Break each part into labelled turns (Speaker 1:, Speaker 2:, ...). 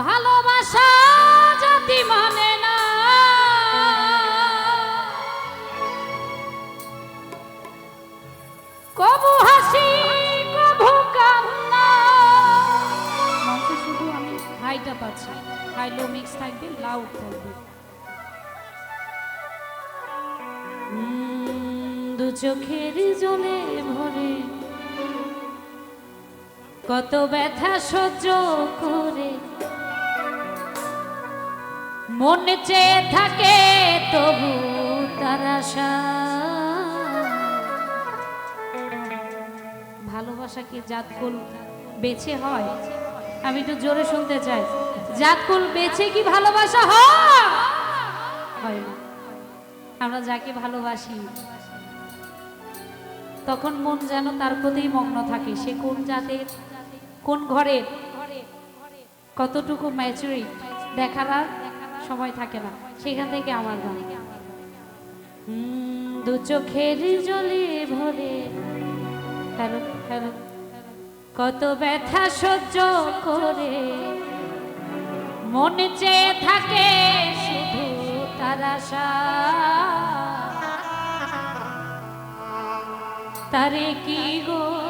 Speaker 1: ভালোবাসা জাতি মানে না। কবু হাসি, কবু মিক্স থাকবে লাউড থাকবে। দু চোখের জলে ভরে কত ব্যথা সহ্য করে। মন চেয়ে থাকে তবু তার আশা। ভালোবাসা কি জাতকুল বেছে হয়? আমি একটু জোরে শুনতে চাই। জাতকুল বেছে কি ভালোবাসা হয়? আমরা যাকে ভালোবাসি, তখন মন যেন তার প্রতি মগ্ন থাকে। সে কোন জাতের কোন ঘরের কতটুকু ম্যাচুরি দেখার সময় থাকে না। সেখান থেকে আমার গান। দু চোখের জলে ভরে। কত ব্যথা সহ্য করে। মনে চেয়ে থাকে শুধু তার আশা। তারে কি গো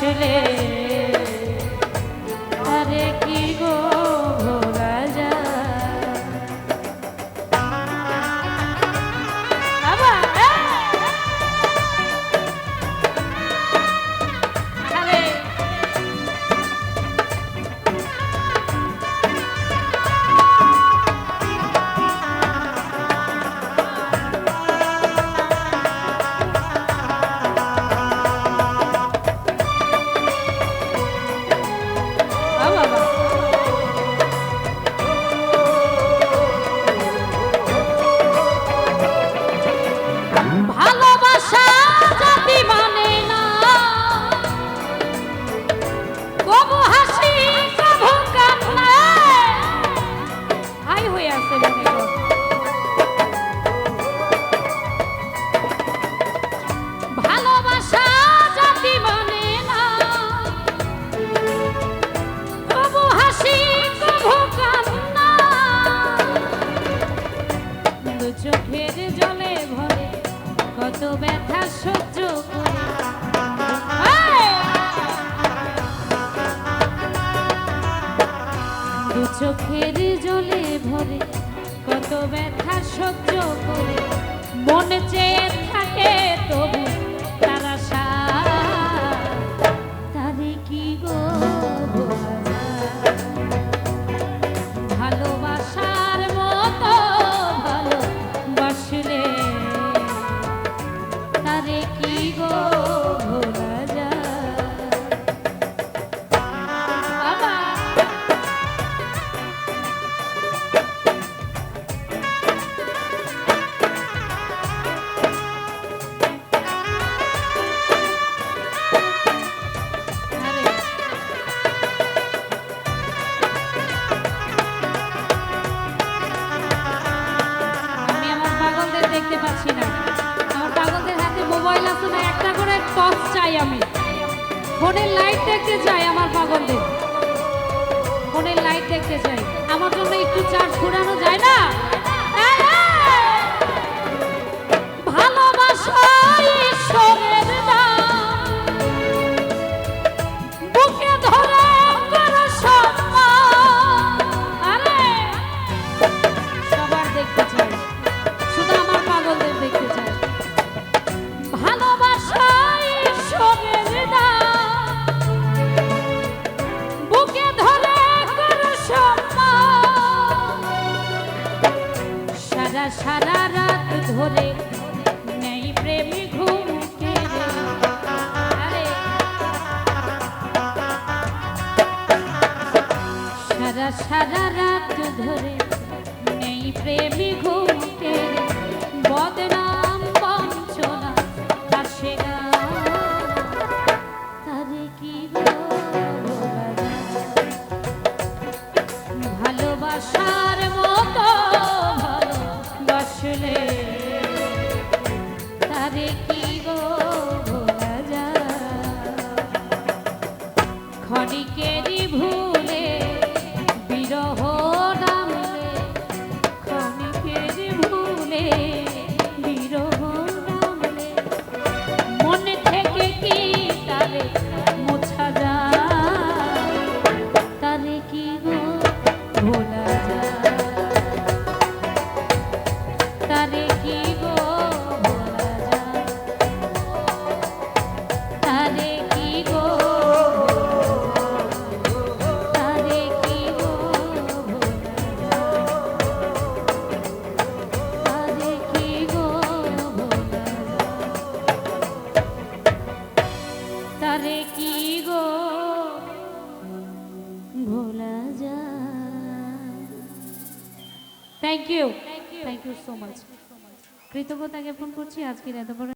Speaker 1: ভালোবাসলে চোখের জলে ভরে কত ব্যথা সহ্য করে। মন চেয়ে থাকে তবু ফোনের লাইট দেখতে চাই আমার পাগলদের। ফোনের লাইট দেখতে চাই। আমার জন্য একটু চার্জ ঘুরানো যায় না? ধরে তারে কি গো? ভোলা যা thank you thank you so much কৃতজ্ঞতা জ্ঞাপন করছি আজকের এত বড়